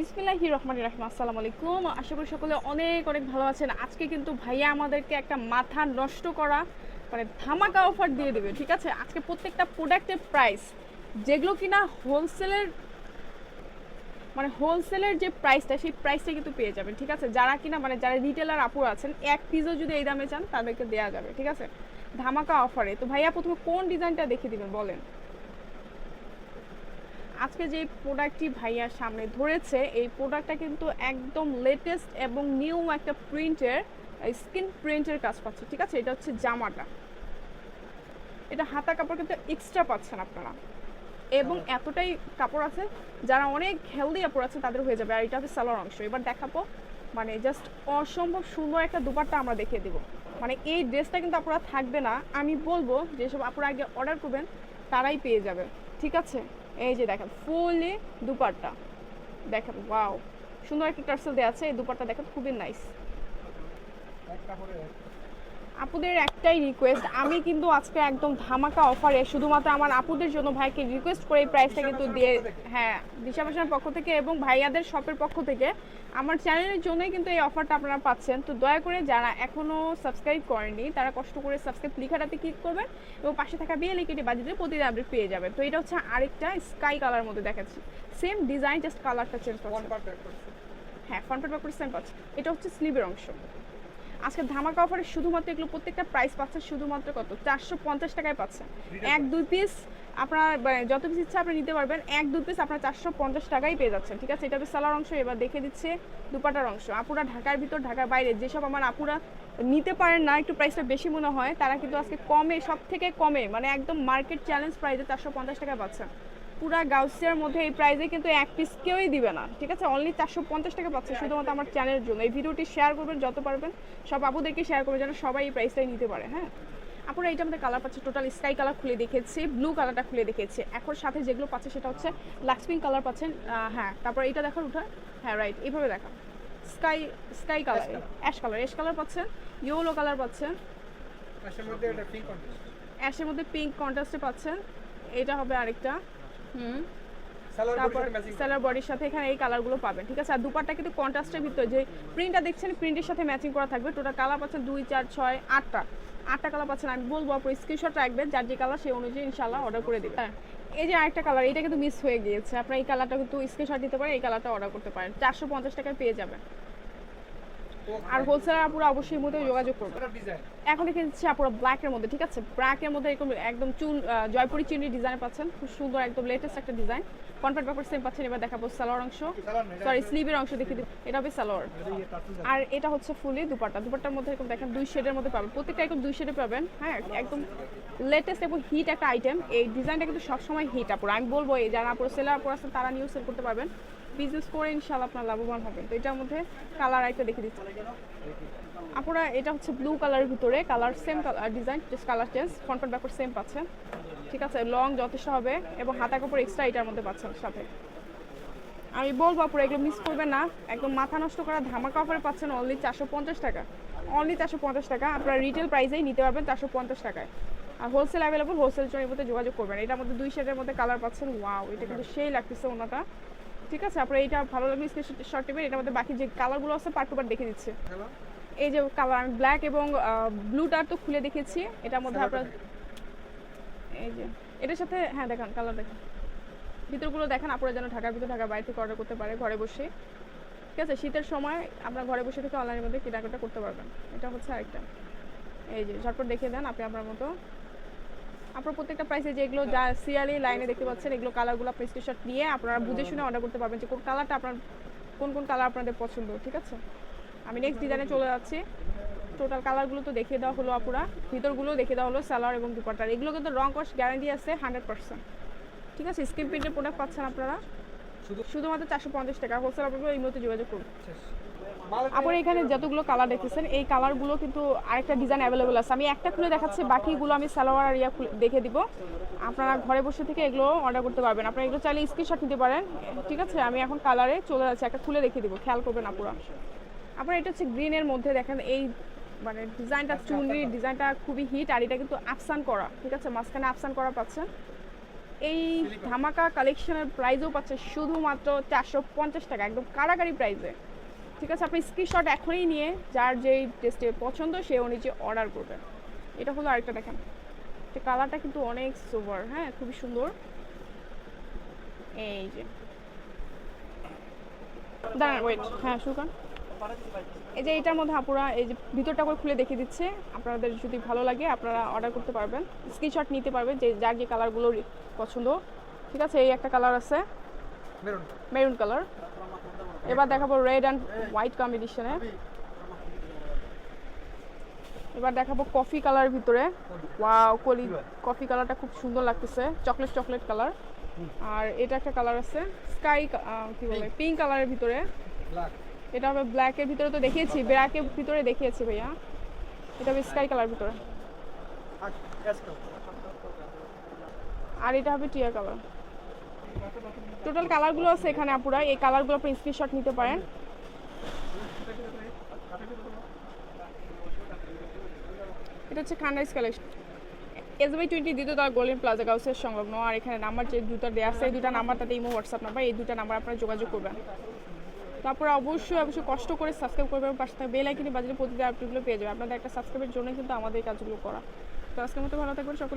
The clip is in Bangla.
বিসমিল্লাহি রহমান রাহিম, আসসালামু আলাইকুম। আশা করি সকলে অনেক অনেক ভালো আছেন। আজকে কিন্তু ভাইয়া আমাদেরকে একটা মাথা নষ্ট করা মানে ধামাকা অফার দিয়ে দেবে, ঠিক আছে? আজকে প্রত্যেকটা প্রোডাক্টের প্রাইস যেগুলো কিনা হোলসেলের মানে হোলসেলের যে প্রাইসটা সেই প্রাইসটা কিন্তু পেয়ে যাবেন, ঠিক আছে? যারা কিনা মানে যারা রিটেলার আপুর আছেন, এক পিসও যদি এই দামে চান, তাদেরকে দেওয়া যাবে, ঠিক আছে? ধামাকা অফারে তো ভাইয়া প্রথমে কোন ডিজাইনটা দেখিয়ে দিবেন, বলেন। আজকে যে প্রোডাক্টটি ভাইয়ার সামনে ধরেছে এই প্রোডাক্টটা কিন্তু একদম লেটেস্ট এবং নিউ একটা প্রিন্টের স্কিন প্রিন্টের কাজ পাচ্ছে ঠিক আছে? এটা হচ্ছে জামাটা। এটা হাতা কাপড় কিন্তু এক্সট্রা পাচ্ছেন আপনারা। এবং এতটাই কাপড় আছে যারা অনেক হেলদি কাপড় আছে তাদের হয়ে যাবে। আর এটা হচ্ছে সালোয়ার অংশ। এবার দেখাবো মানে জাস্ট অসম্ভব সুন্দর একটা দুপাট্টা আমরা দেখিয়ে দেবো। মানে এই ড্রেসটা কিন্তু আপনারা থাকবে না। আমি বলব যেসব আপনারা আগে অর্ডার করবেন তারাই পেয়ে যাবে। ঠিক আছে? এই যে দেখেন ফুলি দুপাট্টা। দেখেন ওয়াও সুন্দর একটা টার্সেল দেওয়া আছে, এই দুপাট্টা দেখেন, খুবই নাইস আপুদের একটাই রিকোয়েস্ট আমি কিন্তু আজকে একদম ধামাকা অফারে শুধুমাত্র আমার আপুদের জন্য ভাইকে রিকোয়েস্ট করে এই প্রাইসটা কিন্তু দিয়ে হ্যাঁ দিশা ফ্যাশনের পক্ষ থেকে এবং ভাইয়াদের শপের পক্ষ থেকে আমার চ্যানেলের জন্যই কিন্তু এই অফারটা আপনারা পাচ্ছেন। তো দয়া করে যারা এখনও সাবস্ক্রাইব করেনি তারা কষ্ট করে সাবস্ক্রাইব লিখাটাতে ক্লিক করবেন এবং পাশে থাকা বিয়ে বাজিয়ে দিয়ে প্রতিদিন আপডেট পেয়ে যাবেন। তো এটা হচ্ছে আরেকটা স্কাই কালার মধ্যে দেখাচ্ছি। সেম ডিজাইন জাস্ট কালারটা চেঞ্জ করছে। হ্যাঁ ফ্রন্ট পার্ট ব্যাক সেম পাচ্ছে এটা হচ্ছে স্লিভের অংশ। আজকে ধামাকা অফারে শুধুমাত্র এগুলো প্রত্যেকটা প্রাইস পাচ্ছে শুধুমাত্র কত? চারশো পঞ্চাশ টাকায় পাচ্ছে। এক দুই পিস আপনার মানে যত পিস ইচ্ছা আপনি নিতে পারবেন এক দুই পিস আপনার চারশো পঞ্চাশ টাকাই পেয়ে যাচ্ছেন ঠিক আছে? এটা সালোয়ার অংশ এবার দেখে দিচ্ছে দুপাটার অংশ। আপুরা ঢাকার ভিতর ঢাকার বাইরে যেসব আমার আপুরা নিতে পারেন না একটু প্রাইসটা বেশি মনে হয় তারা কিন্তু আজকে কমে সব থেকে কমে মানে একদম মার্কেট চ্যালেঞ্জ প্রাইসে চারশো পঞ্চাশ টাকায় পাচ্ছেন পুরা গাউসিয়ার মধ্যে এই প্রাইসে কিন্তু এক পিস কেউই দিবে না ঠিক আছে? অনলি চারশো পঞ্চাশ টাকা পাচ্ছে শুধুমাত্র আমার চ্যানেলের জন্য। এই ভিডিওটি শেয়ার করবেন যত পারবেন সব আপুদেরকে শেয়ার করবেন যেন সবাই এই প্রাইসটাই নিতে পারে হ্যাঁ? আপনারা এইটা আমাদের কালার পাচ্ছে টোটাল স্কাই কালার খুলে দেখেছি ব্লু কালারটা খুলে দেখেছি। এখন সাথে যেগুলো পাচ্ছে সেটা হচ্ছে লাক্স পিঙ্ক কালার পাচ্ছেন হ্যাঁ তারপর এইটা দেখার উঠা হ্যাঁ রাইট এইভাবে দেখা। Sky sky colour ash colour ash colour পাচ্ছেন ইয়েলো কালার পাচ্ছেন। অ্যাশের মধ্যে পিঙ্ক কন্ট্রাস্টে পাচ্ছেন এটা হবে আরেকটা। হুম। তারপর বডির সাথে এখানে এই কালারগুলো পাবেন ঠিক আছে? আর দুপাট্টা কিন্তু কন্ট্রাস্টের ভিতরে যে প্রিন্টটা দেখছেন প্রিন্টের সাথে ম্যাচিং করা থাকবে। টোটাল কালার পাচ্ছেন দুই চার ছয় আটটা। আটটা কালার পাচ্ছেন আমি বলব আপনার স্ক্রিনশট রাখবেন যার যে কালার সেই অনুযায়ী ইনশাল্লাহ অর্ডার করে দেবেন। হ্যাঁ। এই যে আরেকটা কালার এটা কিন্তু মিস হয়ে গিয়েছে। আপনার এই কালারটা কিন্তু স্ক্রিনশট দিতে পারেন এই কালারটা অর্ডার করতে পারেন। চারশো পঞ্চাশ টাকায় পেয়ে যাবেন। আর হোলসেলার আপুরা অবশ্যই মধ্যে যোগাযোগ করবে। এখন দেখে দিচ্ছি আপুরা ব্ল্যাকের মধ্যে, ঠিক আছে? ব্ল্যাকের মধ্যে এরকম একদম চুন জয়পুরি চিনি ডিজাইন পাচ্ছেন। খুব সুন্দর একদম লেটেস্ট একটা ডিজাইন কনফার্ট ব্যাপার সেম পাচ্ছেন, এবার দেখাবো সালোয়ার অংশ। সরি স্লিভের অংশ দেখে দিই। এটা হবে সালোয়ার। আর এটা হচ্ছে ফুলি দুপাট্টা। দুপাট্টার মধ্যে এরকম দেখেন দুই শেডের মধ্যে পাবেন। প্রত্যেকটা এরকম দুই শেডে পাবেন। হ্যাঁ একদম লেটেস্ট এবং হিট একটা আইটেম এই ডিজাইনটা কিন্তু সবসময় হিট আপুরা। আমি বলব, এই যারা আপুরা সেলার আপুরা আছেন, তারা নিউ সেল করতে পারবেন। বিজনেস করে ইনশাল্লাহ আপনার লাভবান হবেন। তো এটার মধ্যে কালার একটা দেখে দিচ্ছি। আপুরা, এটা হচ্ছে ব্লু কালারের ভিতরে colour same colour design just colour change front backward same পাচ্ছেন ঠিক আছে লং যথেষ্ট হবে, এবং হাতা কাপড় এক্সট্রা এটার মধ্যে পাচ্ছেন সাথে। আমি বলব আপুরা, এগুলো মিস করবেন না। একদম মাথা নষ্ট করা ধামাকা অফারে পাচ্ছেন অনলি চারশো পঞ্চাশ টাকা। অনলি চারশো পঞ্চাশ টাকা। আপনারা রিটেল প্রাইসেই নিতে পারবেন চারশো পঞ্চাশ টাকায়। আর হোলসেল অ্যাভেলেবল হোলসেল জনের মধ্যে যোগাযোগ করবেন। এটার মধ্যে দুই শেডের মধ্যে কালার পাচ্ছেন। ওয়াও এটা কিন্তু সেই লাগতেছে ওনাটা। ঠিক আছে? আপনার এটা ভালো লাগলে শর্ট টেপের এটার মধ্যে বাকি যে কালারগুলো আছে পার্ট টু পার্ট দেখে দিচ্ছে। এই যে কালার আমি ব্ল্যাক এবং ব্লুটার তো খুলে দেখেছি। এটার মধ্যে আপনার এই যে এটার সাথে হ্যাঁ দেখান কালার দেখেন। ভিতরগুলো দেখেন আপনারা যেন ঢাকার ভিতর ঢাকার বাইরে থেকে অর্ডার করতে পারে ঘরে বসে ঠিক আছে? শীতের সময় আপনার ঘরে বসে থেকে অনলাইনের মধ্যে কেনাকাটা করতে পারবেন। এটা হচ্ছে আরেকটা। এই যে ঝটপট দেখিয়ে দেন আপনি আপনার মতো আপনার প্রত্যেকটা প্রাইসে যেগুলো যা সিরিয়ালি লাইনে দেখতে পাচ্ছেন এগুলো কালারগুলো স্ক্রিনশট নিয়ে আপনারা বুঝে শুনে অর্ডার করতে পারবেন যে কোন কালারটা আপনার কোন কোন কালার আপনাদের পছন্দ ঠিক আছে? আমি নেক্সট ডিজাইনে চলে যাচ্ছি। টোটাল কালারগুলো তো দেখিয়ে দেওয়া হলো আপুরা। ভিতরগুলো দেখিয়ে দেওয়া হলো সালোয়ার এবং দুপাট্টার। এগুলো কিন্তু রং কস্ট গ্যারান্টি আছে হান্ড্রেড পার্সেন্ট ঠিক আছে? স্ক্রিন প্রিন্টের প্রোডাক্ট পাচ্ছেন আপনারা। শুধু শুধুমাত্র চারশো পঞ্চাশ টাকা। হোলসেল আপনারা এই মুহূর্তে যোগাযোগ করুন। মাল আপনারা এখানে যতগুলো কালার দেখতেছেন, এই কালারগুলো কিন্তু আরেকটা ডিজাইন অ্যাভেলেবল আছে। আমি একটা খুলে দেখাচ্ছি, বাকিগুলো আমি সালোয়ার আর ইয়া দেখে দিব। আপনারা ঘরে বসে থেকে এগুলো অর্ডার করতে পারবেন। আপনারা এগুলো চাইলে স্ক্রিনশট নিতে পারেন। ঠিক আছে, আমি এখন কালারে চলে যাচ্ছি, একটা খুলে দেখে দিব। খেয়াল করবেন আপুরা। আপনারা এটা হচ্ছে গ্রিনের মধ্যে দেখেন, এই মানে ডিজাইনটা চুনরির ডিজাইনটা খুবই হিট আর এটা কিন্তু আফসান করা। ঠিক আছে, মাঝখানে আফসান করা পাচ্ছেন। এই ধামাকা কালেকশনের প্রাইসও পাচ্ছে শুধুমাত্র চারশো পঞ্চাশ টাকা, একদম কারাকারি প্রাইসে ঠিক আছে আপনি স্ক্রিনশট এখনই নিয়ে যার যেই টেস্টে পছন্দ সে অনুযায়ী অর্ডার করবেন এটা হলো আরেকটা দেখেন। এটা কালারটা কিন্তু অনেক সুপার হ্যাঁ খুবই সুন্দর। এই যে। দাঁড়ান ওয়েট হ্যাঁ শুরু করেন। এই যে এটার মধ্যে আপুরা এই যে ভিতরটা করে খুলে দেখিয়ে দিচ্ছে। আপনাদের যদি ভালো লাগে আপনারা অর্ডার করতে পারবেন। স্ক্রিনশট নিতে পারবেন যে যার যে কালারগুলো পছন্দ। ঠিক আছে এই একটা কালার আছে। মেরুন মেরুন কালার এবার দেখাবো রেড অ্যান্ড হোয়াইট কম্বিনেশনে এবার দেখাবো কফি কালারের ভিতরে। ওয়াও কলি কফি কালারটা খুব সুন্দর লাগতেছে। চকলেট চকলেট কালার আর এটা একটা কালার আছে স্কাই কি বলে পিঙ্ক কালারের ভিতরে। এটা হবে ব্ল্যাকের ভিতরে তো দেখিয়েছি ব্ল্যাকের ভিতরে দেখিয়েছি ভাইয়া। এটা হবে স্কাই কালার ভিতরে। আর এটা হবে টিয়া কালার টোটাল কালারগুলো আছে এখানে আপুরা। এই কালারগুলো আপনি স্ক্রিনশট নিতে পারেন। এটা হচ্ছে খান্ডাইস কালেকশন এসবিআই টোয়েন্টি দ্বিতীয় তার গোল্ডেন প্লাজা গাউসের সংলগ্ন। আর এখানে নাম্বার যে দুটো দেওয়া আছে, এই দুটো নাম্বার, তাতে ইমো হোয়াটসঅ্যাপ নাম্বার, এই দুটো নাম্বার আপনারা যোগাযোগ করবেন। তারপরে অবশ্যই অবশ্যই কষ্ট করে সাবস্ক্রাইব করবেন পাশে থাকা বেল আইকনে বাজারে প্রতিদিন আপডেটগুলো পেয়ে যাবেন। আপনাদের একটা সাবস্ক্রাইবের জন্য কিন্তু আমাদের কাজগুলো করা। তো আজকের মতো ভালো থাকবেন, সকল।